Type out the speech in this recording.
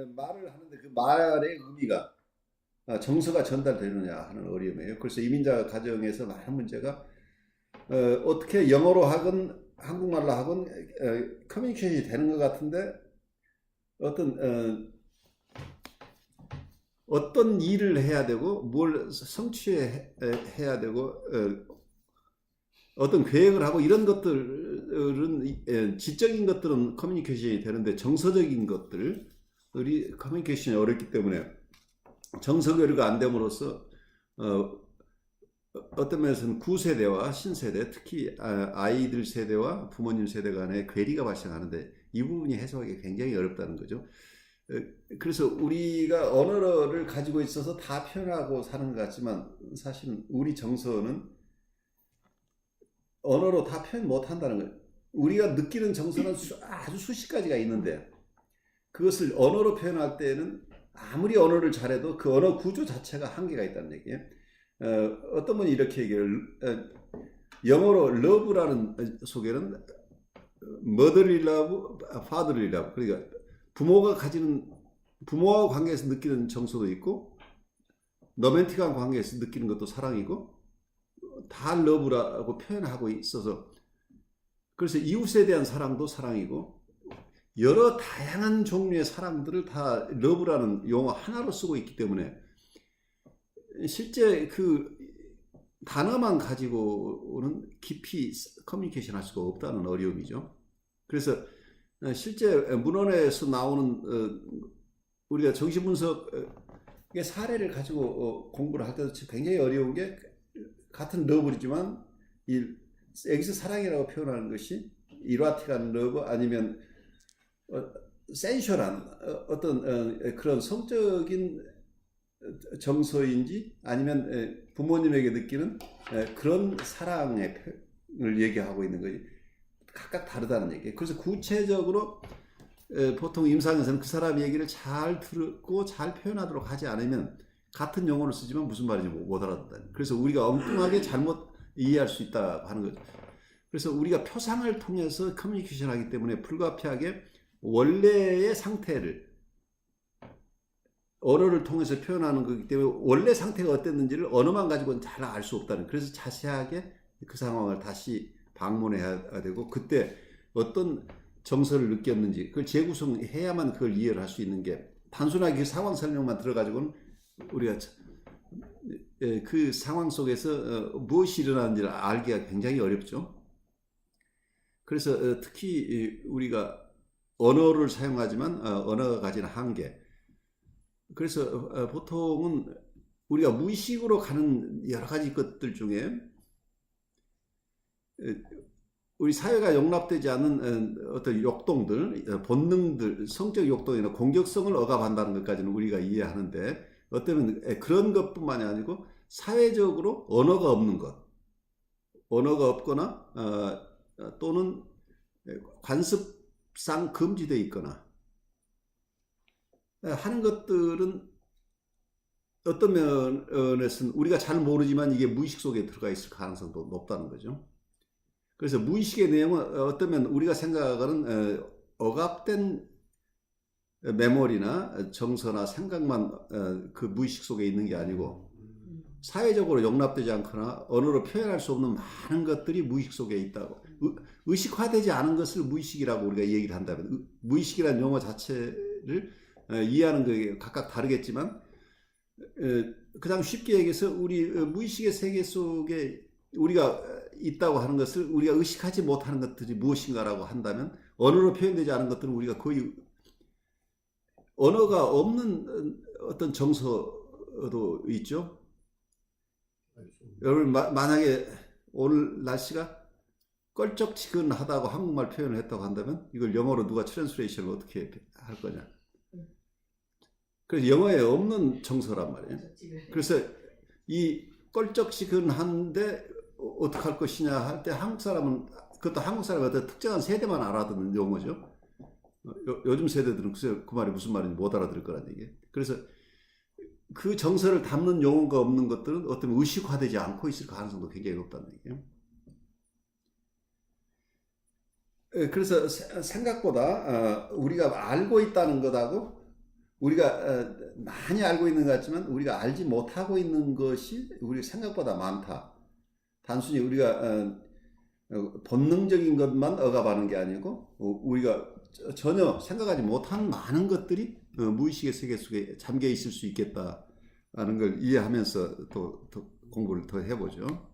말을 하는데 그 말의 의미가 아, 정서가 전달되느냐 하는 어려움이에요. 그래서 이민자 가정에서 많은 문제가 어, 어떻게 영어로 하건 한국말로 하건 어, 커뮤니케이션이 되는 것 같은데 어떤 어, 어떤 일을 해야 되고 뭘 성취해야 되고 어, 어떤 계획을 하고 이런 것들은 예, 지적인 것들은 커뮤니케이션이 되는데 정서적인 것들 이 커뮤니케이션이 어렵기 때문에 정서 교류가 안 됨으로써 어, 어떤 면에서는 구세대와 신세대 특히 아, 아이들 세대와 부모님 세대 간의 괴리가 발생하는데 이 부분이 해소하기 굉장히 어렵다는 거죠. 어, 그래서 우리가 언어를 가지고 있어서 다 표현하고 사는 것 같지만 사실은 우리 정서는 언어로 다 표현 못 한다는 거예요. 우리가 느끼는 정서는 수- 아주 수십 가지가 있는데 그것을 언어로 표현할 때는 아무리 언어를 잘해도 그 언어 구조 자체가 한계가 있다는 얘기예요. 어, 어떤 분이 이렇게 얘기해요. 어, 영어로 love라는 소개는 motherly love, fatherly love. 그러니까 부모가 가지는 부모와 관계에서 느끼는 정서도 있고 로맨틱한 관계에서 느끼는 것도 사랑이고 다 러브라고 표현하고 있어서 그래서 이웃에 대한 사랑도 사랑이고 여러 다양한 종류의 사랑들을 다 러브라는 용어 하나로 쓰고 있기 때문에 실제 그 단어만 가지고는 깊이 커뮤니케이션 할 수가 없다는 어려움이죠. 그래서 실제 문헌에서 나오는 어, 우리가 정신분석의 사례를 가지고 어, 공부를 할 때도 굉장히 어려운 게 같은 러브이지만 이 여기서 사랑이라고 표현하는 것이 이라틱한 러브 아니면 어, 센셜한 어, 어떤 어, 그런 성적인 정서인지 아니면 에, 부모님에게 느끼는 에, 그런 사랑의 표현을 얘기하고 있는 거지 각각 다르다는 얘기예요. 그래서 구체적으로 에, 보통 임상에서는 그 사람 얘기를 잘 듣고 잘 표현하도록 하지 않으면 같은 용어를 쓰지만 무슨 말인지 못 알아듣다. 그래서 우리가 엉뚱하게 잘못 이해할 수 있다 하는 거죠. 그래서 우리가 표상을 통해서 커뮤니케이션 하기 때문에 불가피하게 원래의 상태를 언어를 통해서 표현하는 거기 때문에 원래 상태가 어땠는지를 언어만 가지고는 잘 알 수 없다는 그래서 자세하게 그 상황을 다시 방문해야 되고 그때 어떤 정서를 느꼈는지 그걸 재구성해야만 그걸 이해를 할 수 있는 게 단순하게 그 상황 설명만 들어가지고는 우리가 예, 그 상황 속에서 어, 무엇이 일어나는지를 알기가 굉장히 어렵죠. 그래서 어, 특히 우리가 언어를 사용하지만 어, 언어가 가진 한계. 그래서 보통은 우리가 무의식으로 가는 여러 가지 것들 중에 우리 사회가 용납되지 않는 어떤 욕동들, 본능들, 성적 욕동이나 공격성을 억압한다는 것까지는 우리가 이해하는데 어쩌면 그런 것뿐만이 아니고 사회적으로 언어가 없는 것, 언어가 없거나 어, 또는 관습 상 금지되어 있거나 하는 것들은 어떤 면에서는 우리가 잘 모르지만 이게 무의식 속에 들어가 있을 가능성도 높다는 거죠. 그래서 무의식의 내용은 어쩌면 우리가 생각하는 억압된 메모리나 정서나 생각만 그 무의식 속에 있는 게 아니고 사회적으로 용납되지 않거나 언어로 표현할 수 없는 많은 것들이 무의식 속에 있다고 의식화되지 않은 것을 무의식이라고 우리가 얘기를 한다면 무의식이라는 용어 자체를 이해하는 게 각각 다르겠지만 가장 쉽게 얘기해서 우리 무의식의 세계 속에 우리가 있다고 하는 것을 우리가 의식하지 못하는 것들이 무엇인가라고 한다면 언어로 표현되지 않은 것들은 우리가 거의 언어가 없는 어떤 정서도 있죠. 여러분 마, 만약에 오늘 날씨가 껄쩍지근하다고 한국말 표현을 했다고 한다면 이걸 영어로 누가 트랜스레이션을 어떻게 할 거냐. 그래서 영어에 없는 정서란 말이에요. 그래서 이 껄쩍지근한데 어떻게 할 것이냐 할 때 한국 사람은 그것도 한국 어떤 특정한 세대만 알아듣는 용어죠. 요, 요즘 세대들은 글쎄 그 말이 무슨 말인지 못 알아들을 거란 얘기예요. 그래서 그 정서를 담는 용어가 없는 것들은 어떤 의식화되지 않고 있을 가능성도 굉장히 높다는 얘기예요. 그래서 생각보다 우리가 알고 있다는 것하고 우리가 어, 많이 알고 있는 것 같지만 우리가 알지 못하고 있는 것이 우리 생각보다 많다. 단순히 우리가 어, 어, 본능적인 것만 억압하는 게 아니고 어, 우리가 저- 전혀 생각하지 못한 많은 것들이 어, 무의식의 세계 속에 잠겨 있을 수 있겠다라는 걸 이해하면서 또, 더 공부를 더 해보죠.